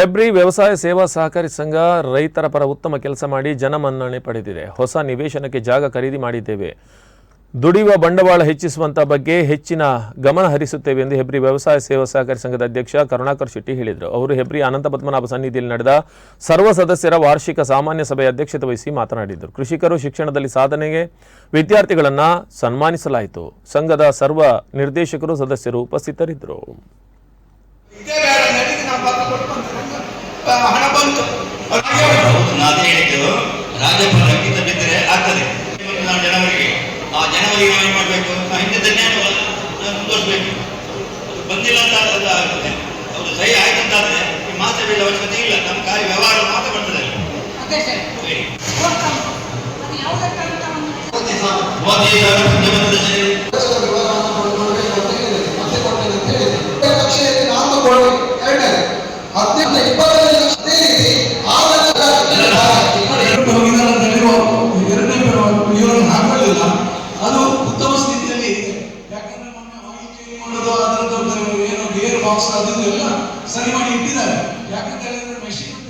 ಹೆಬ್ರಿ ವ್ಯವಸಾಯ ಸೇವಾ ಸಹಕಾರಿ ಸಂಘ ರೈತರ ಪರ ಉತ್ತಮ ಕೆಲಸ ಮಾಡಿ ಜನಮನ್ನಣೆ ಪಡೆದಿದೆ. ಹೊಸ ನಿವೇಶನಕ್ಕೆ ಜಾಗ ಖರೀದಿ ಮಾಡಿದ್ದೇವೆ. ದುಡಿಯುವ ಬಂಡವಾಳ ಹೆಚ್ಚಿಸುವಂತ ಬಗ್ಗೆ ಹೆಚ್ಚಿನ ಗಮನ ಹರಿಸುತ್ತೇವೆ ಎಂದು ಹೆಬ್ರಿ ವ್ಯವಸಾಯ ಸೇವಾ ಸಹಕಾರಿ ಸಂಘದ ಅಧ್ಯಕ್ಷ ಕರುಣಾಕರ್ ಶೆಟ್ಟಿ ಹೇಳಿದರು. ಅವರು ಹೆಬ್ರಿ ಅನಂತ ಪದ್ಮನಾಭ ಸನ್ನಿಧಿಯಲ್ಲಿ ನಡೆದ ಸರ್ವ ಸದಸ್ಯರ ವಾರ್ಷಿಕ ಸಾಮಾನ್ಯ ಸಭೆಯ ಅಧ್ಯಕ್ಷತೆ ವಹಿಸಿ ಮಾತನಾಡಿದರು. ಕೃಷಿಕರು ಶಿಕ್ಷಣದಲ್ಲಿ ಸಾಧನೆಗೆ ವಿದ್ಯಾರ್ಥಿಗಳನ್ನು ಸನ್ಮಾನಿಸಲಾಯಿತು. ಸಂಘದ ಸರ್ವ ನಿರ್ದೇಶಕರು, ಸದಸ್ಯರು ಉಪಸ್ಥಿತರಿದ್ದರು. ನಾನು ಹೇಳಿದ್ದು ರಾಜ್ಯಪಾಲ ಅಂಕಿತ ಬಿದ್ದರೆ ಆಗ್ತದೆ. ನಾವು ಜನವರಿಗೆ ಆ ಜನವರಿಗೆ ನಾವು ಏನು ಮಾಡಬೇಕು? ಅಂತ ಹಿಂದಿದ್ದನ್ನೇ ಮುಂದುವರಿಸಬೇಕು. ಅದು ಬಂದಿಲ್ಲ ಅಂತ ಅದು ಸಹಿ ಆಯ್ತು ಅಂತಾದ್ರೆ ಈ ಮಾತ್ರ ಬೀಳ ಅವಶ್ಯಕತೆ ಇಲ್ಲ. ನಮ್ಮ ಕಾರ್ಯ ವ್ಯವಹಾರ ಮಾತ್ರ ಬರ್ತದೆ. ಸರ್. ನಾಲ್ಕು ಎರಡನೇ. ಹದಿನೆಂಟು ಇಪ್ಪತ್ತೈದು ಬಾಕ್ಸ್ ಅದೆಲ್ಲ ಸರಿ ಮಾಡಿ ಇಟ್ಟಿದ್ದಾರೆ. ಯಾಕಂತ ಹೇಳಿದ್ರೆ ಮೆಷಿನ್